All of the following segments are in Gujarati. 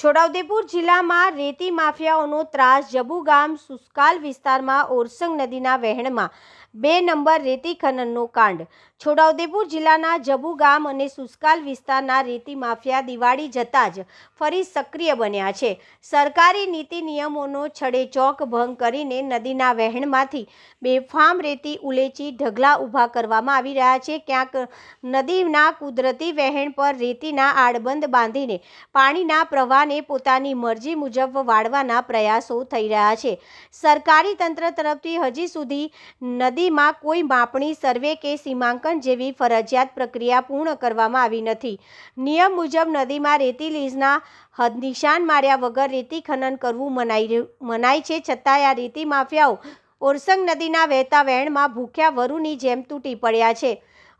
છોટાઉદેપુર જિલ્લામાં રેતી માફિયાઓનો ત્રાસ જબુ ગામ સુસ્કાલ વિસ્તારમાં ઓરસંગ નદીના વહેણમાં બે નંબર રેતી ખનનનો કાંડ. છોટાઉદેપુર જિલ્લાના જબુ ગામ અને સુસ્કાલ વિસ્તારના રેતી માફિયા દિવાળી જતાં જ ફરી સક્રિય બન્યા છે. સરકારી નીતિ નિયમોનો છડે ચોક ભંગ કરીને નદીના વહેણમાંથી બેફામ રેતી ઉલેચી ઢગલા ઊભા કરવામાં આવી રહ્યા છે. ક્યાંક નદીના કુદરતી વહેણ પર રેતીના આડબંધ બાંધીને પાણીના પ્રવાહને પોતાની મરજી મુજબ વાળવાના પ્રયાસો થઈ રહ્યા છે. સરકારી તંત્ર તરફથી હજી સુધી નદીમાં કોઈ માપણી, સર્વે કે સીમાંકન જેવી ફરજિયાત પ્રક્રિયા પૂર્ણ કરવામાં આવી નથી. નિયમ મુજબ નદીમાં રેતી લીઝના હદ નિશાન માર્યા વગર રેતી ખનન કરવું મનાઈ મનાય છે. છતાંય આ રેતી માફિયાઓ ઓરસંગ નદીના વહેતા વહેણમાં ભૂખ્યા વરુની જેમ તૂટી પડ્યા છે.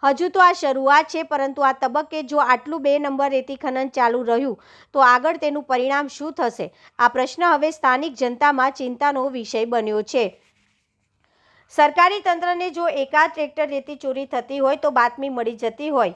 હજુ તો આ શરૂઆત છે, પરંતુ આ તબક્કે જો આટલું બે નંબર રેતી ખનન ચાલુ રહ્યું, તો આગળ તેનું પરિણામ શું થશે? આ પ્રશ્ન હવે સ્થાનિક જનતામાં ચિંતાનો વિષય બન્યો છે. સરકારી તંત્રને જો એકાદ ટ્રેક્ટર રેતી ચોરી થતી હોય તો બાતમી મળી જતી હોય.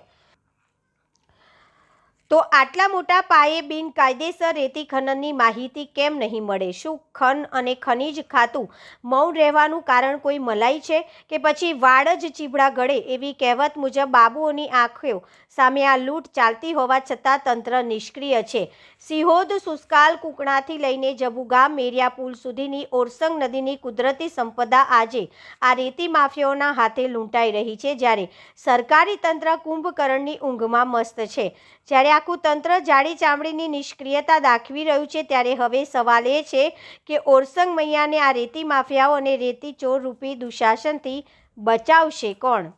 તો આટલા મોટા પાયે બિનકાયદેસર રેતી ખનનની માહિતી કેમ નહીં મળે? શું ખન અને ખનીજ ખાતું મૌન રહેવાનું કારણ કોઈ મલાઈ છે? કે પછી વાડ જ ચીબડા ગળે એવી કહેવત મુજબ બાબુઓની આંખો સામે આ લૂંટ ચાલતી હોવા છતાં તંત્ર નિષ્ક્રિય છે. સિહોદ સુસ્કાલ કુકણાથી લઈને જબુગામ મેરિયા પુલ સુધીની ઓરસંગ નદીની કુદરતી સંપદા આજે આ રેતી માફિયાઓના હાથે લૂંટાઈ રહી છે, જ્યારે સરકારી તંત્ર કુંભકરણની ઊંઘમાં મસ્ત છે. જ્યારે આખું તંત્ર જાડી ચામડીની નિષ્ક્રિયતા દાખવી રહ્યું છે ત્યારે હવે સવાલ એ છે કે ઓરસંગ મૈયાને આ રેતી માફિયાઓ અને રેતી ચોર રૂપી દુશાસનથી બચાવશે કોણ?